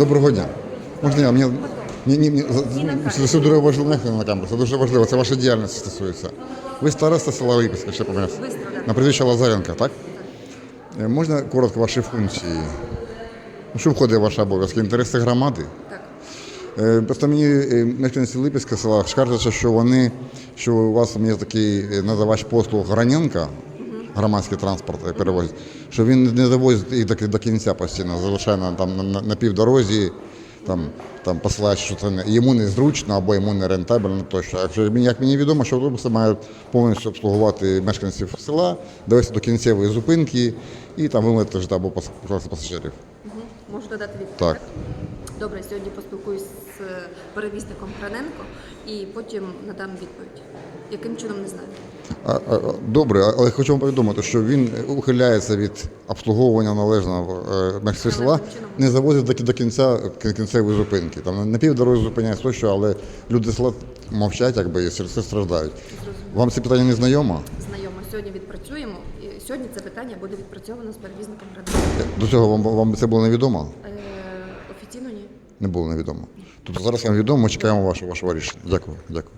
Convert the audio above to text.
Доброго дня. Можна я? Ні, ні, ні, це, дуже важливо не на камеру, це дуже важливо, це ваша діяльність стосується. Ви староста села Липецька, ще помиляюся. На прізвище Лазаренка, так? Е, Можна коротко ваші функції? Ну, Що входить в ваші обов'язки? Інтереси громади? Так. Е, Просто мені е, мешканці Липецька села скаржаться, що вони, що у вас є такий надавач послуг Граненка, громадський транспорт перевозить, що він не довозить їх до, до кінця постійно, залишає на, там, на, на, півдорозі, там, там посилає, що це не, йому незручно або йому не рентабельно тощо. Якщо, як мені відомо, що автобуси мають повністю обслугувати мешканців села, довести до кінцевої зупинки і там вимити або пасажирів. Можу додати відповідь? Так. Добре, сьогодні поспілкуюсь з перевізником Граненко і потім надам відповідь. Яким чином не знаю. Добре, але хочу вам повідомити, що він ухиляється від обслуговування належного е, мешканців села, не завозить до, до кінця кінцевої зупинки. Там на півдорозі зупиняється тощо, але люди села мовчать, якби і через це страждають. Вам це питання не знайомо? Знайомо. Сьогодні відпрацюємо. І сьогодні це питання буде відпрацьовано з перевізником. До цього вам, вам це було невідомо? Не було невідомо. Тобто зараз нам відомо, ми чекаємо вашого, вашого рішення. Дякую, дякую.